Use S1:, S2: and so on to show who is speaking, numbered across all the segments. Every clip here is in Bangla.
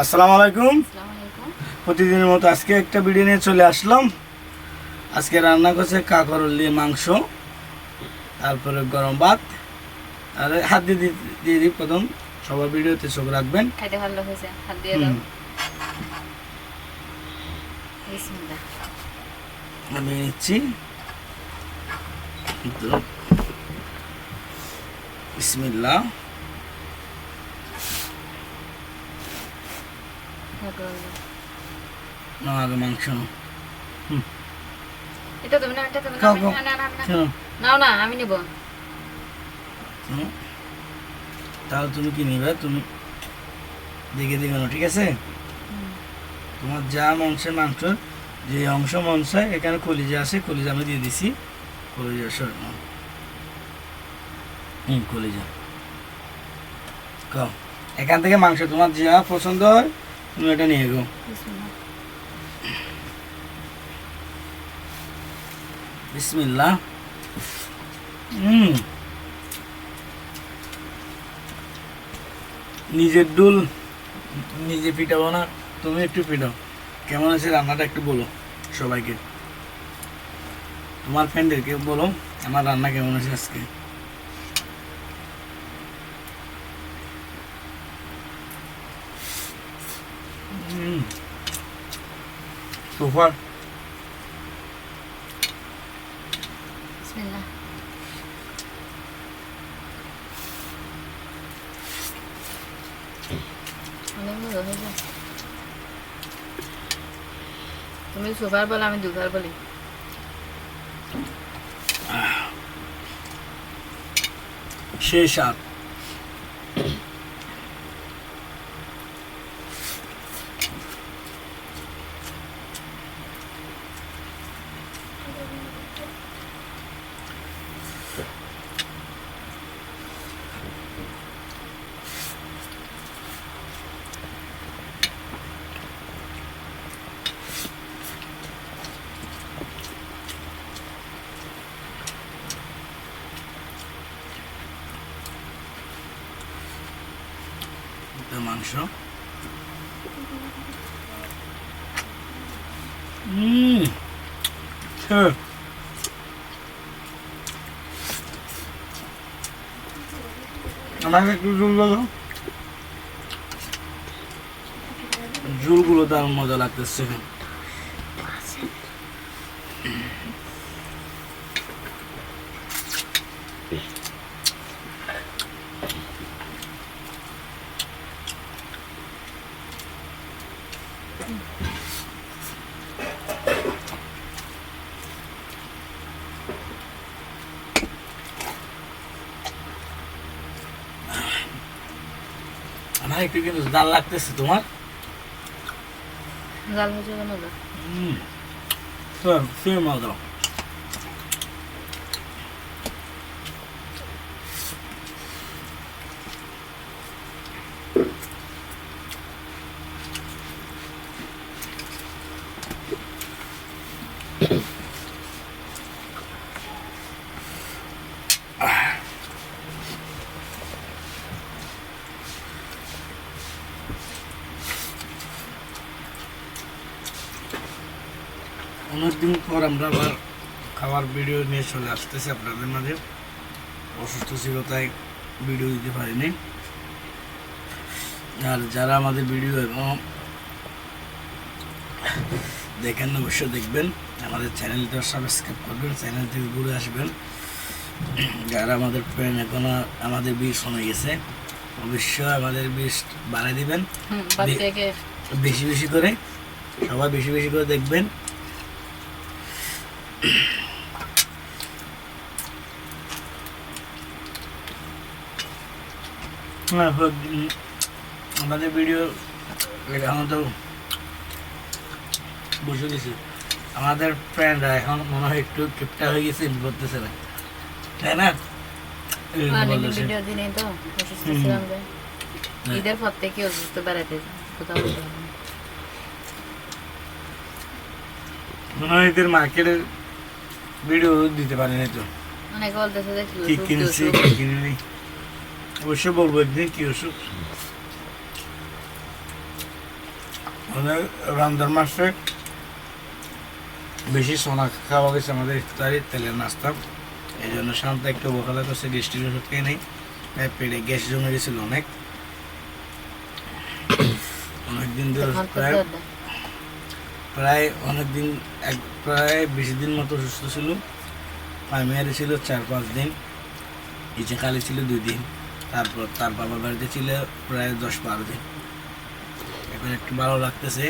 S1: আসসালামু আলাইকুম। প্রতিদিনের মতো আজকে একটা ভিডিও নিয়ে চলে আসলাম। আজকে রান্না করছে কাকরল দিয়ে মাংস তারপরে গরম ভাত আর হাত দিয়ে দিয়ে দিই প্রথম। সবার ভিডিওতে চোখ রাখবেন।
S2: খাইতে ভালো হয়েছে হাত দিয়ে দাও।
S1: আমি নিচ্ছি। বিসমিল্লাহ। নাও আগে মাংস।
S2: এটা তুমি না এটা তুমি না। না, না, না, না। নাও। না আমি নিব।
S1: তাহলে তুমি কি নিবে? তুমি দেখে দিবে না ঠিক আছে? তোমার যা মাংসের মাংস যে অংশ মাংস এখানে কলিজা আছে কলিজা আমি দিয়ে দিছি। কলিজা সর হুম কলিজা। কাও এখান থেকে মাংস তোমার যা পছন্দ হয় এটা নিয়ে গো হুম। নিজের ডুল নিজে পিটাবো না, তুমি একটু পিটাও। কেমন আছে রান্নাটা একটু বলো সবাইকে। তোমার ফ্রেন্ডদেরকে বলো, আমার রান্না কেমন আছে আজকে হুম সুপার
S2: বিসমিল্লাহ অনেক মজা হয়েছে তুমি সুপার বলো আমি দুবার বলি।
S1: সেই স্বাদ মাংস? হুম। হ্যাঁ। আমাকে একটু জুল দাও। ঝুলগুলো দারুণ মজা লাগতেছে। একটু কিন্তু জাল লাগতেছে তোমার।
S2: জাল হয়েছে কেন না
S1: হুম। হ্যাঁ দিন পর আমরা আবার খাবার ভিডিও নিয়ে চলে আসতেছি আপনাদের মাঝে। অসুস্থ ছিল তাই ভিডিও দিতে পারিনি। আর যারা আমাদের ভিডিও এবং দেখেন অবশ্যই দেখবেন। আমাদের চ্যানেলটা সাবস্ক্রাইব করবেন চ্যানেল থেকে ঘুরে আসবেন। যারা আমাদের ফ্রেন্ড এখনও আমাদের বিষ হয়ে গেছে অবশ্যই আমাদের বিষ বাড়াই দিবেন। বেশি বেশি করে সবাই বেশি বেশি করে দেখবেন। আমাদের ভিডিও এখন তো বসে গেছি। আমাদের ফ্রেন্ডরা এখন মনে হয় একটু কিপটা হয়ে গেছে করতেছে না। তাই না?
S2: অসুস্থ। ঈদের পর থেকে বেড়াতে কোথাও।
S1: মনে হয় এদের মার্কেটের ভিডিও দিতে তো।
S2: অনেকে বলতেছে যে কি
S1: কিনছি। কি কিনিনি। অবশ্যই বলব একদিন কি ওষুধ রমজান মাসে বেশি সোনা খাওয়া গেছে আমাদের ইফতারি তেলের নাস্তা। এই জন্য শান্ত একটু বকালা করছে গ্যাস্ট্রিক ওষুধ খেয়ে নেই। পেটে গ্যাস জমে গেছিল অনেক। অনেকদিন ধরে
S2: তো
S1: প্রায় অনেক দিন এক, প্রায় বেশি দিন মতো সুস্থ ছিল। প্রাইমারি ছিল চার, পাঁচ দিন। ইচে খালি ছিল দুই দিন। তারপর তার বাবার বাড়িতে ছিল প্রায় দশ, বারো দিন। এখন একটু ভালো লাগতেছে,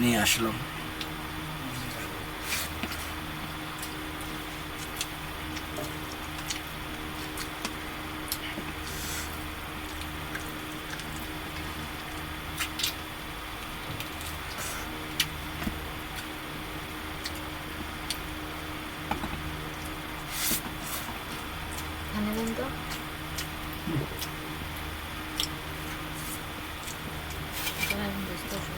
S1: নিয়ে আসলাম
S2: এখানে দিন তো এখানে এখন ব্যস্ত আছি।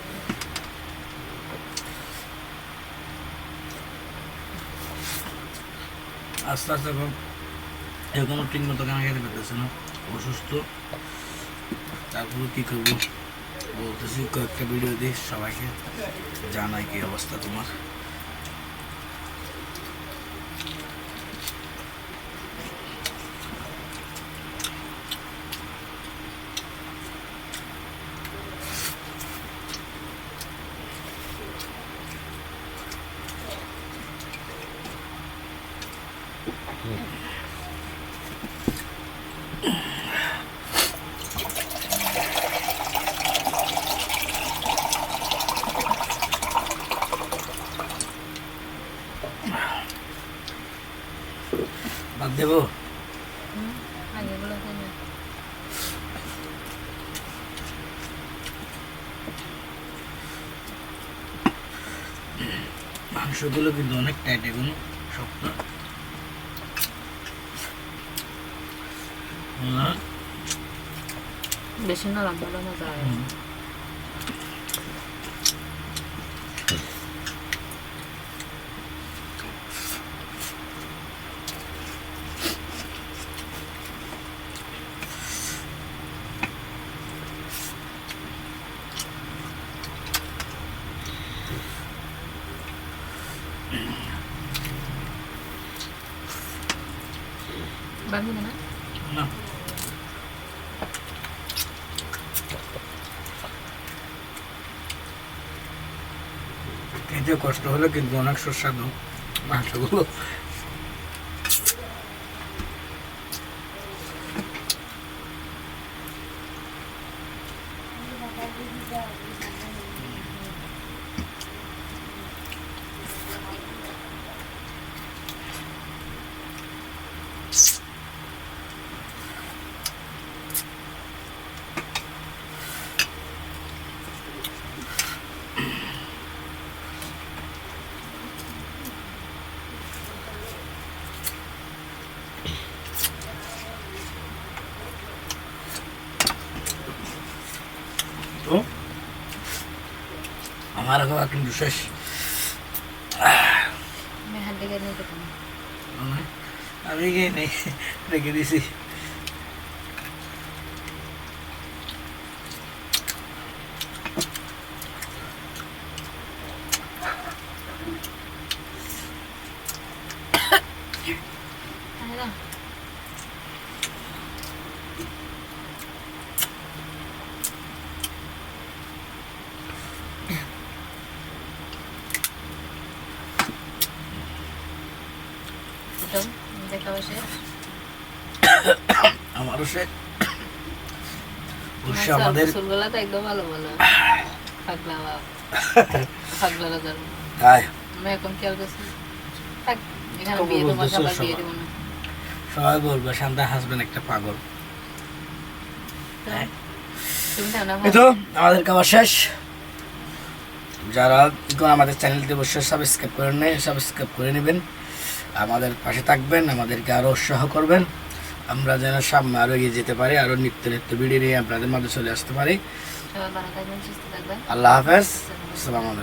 S1: আস্তে আস্তে এখন এরকম ঠিক মতো কেন খেতে পেতেছে না। অসুস্থ। তারপরে কী করব? বলতেছি, কয়েকটা ভিডিও দিই, সবাইকে জানাই কি অবস্থা তোমার। দেবো। মাংসগুলো কিন্তু অনেক টাইট এখনও শক্ত।
S2: বেশি না হলে মজা হবে না
S1: খেতে কষ্ট হলে কিন্তু অনেক সুস্বাদু মাংসগুলো তো আমার খাওয়া কিন্তু শেষ
S2: আমি হাত দিকে নিয়ে যেতাম
S1: আমি গিয়ে নেই রেখে দিছি
S2: আরে না তো দেখা বসে
S1: আমারও সে আমাদের
S2: চুলগুলা তো একদম ভালো ভালো পাগলা পাগলা রাজার
S1: তাই?
S2: আমি এখন খেয়াল করছি। থাক এখানে বিয়ে তোমার সবার বিয়ে দেবো না।
S1: সবাই বলবে শান্তা একটা পাগল।
S2: তো
S1: আমাদের খাওয়া শেষ। যারা আমাদের চ্যানেলটি অবশ্যই সাবস্ক্রাইব করে নেয় সাবস্ক্রাইব করে নেবেন। আমাদের পাশে থাকবেন আমাদেরকে আরও উৎসাহ করবেন। আমরা যেন সামনে আরও এগিয়ে যেতে পারি আরও নিত্য নিত্য ভিডিও নিয়ে আপনাদের মাঝে চলে আসতে পারি। আল্লাহ হাফেজ। আসসালাম আলাইকুম।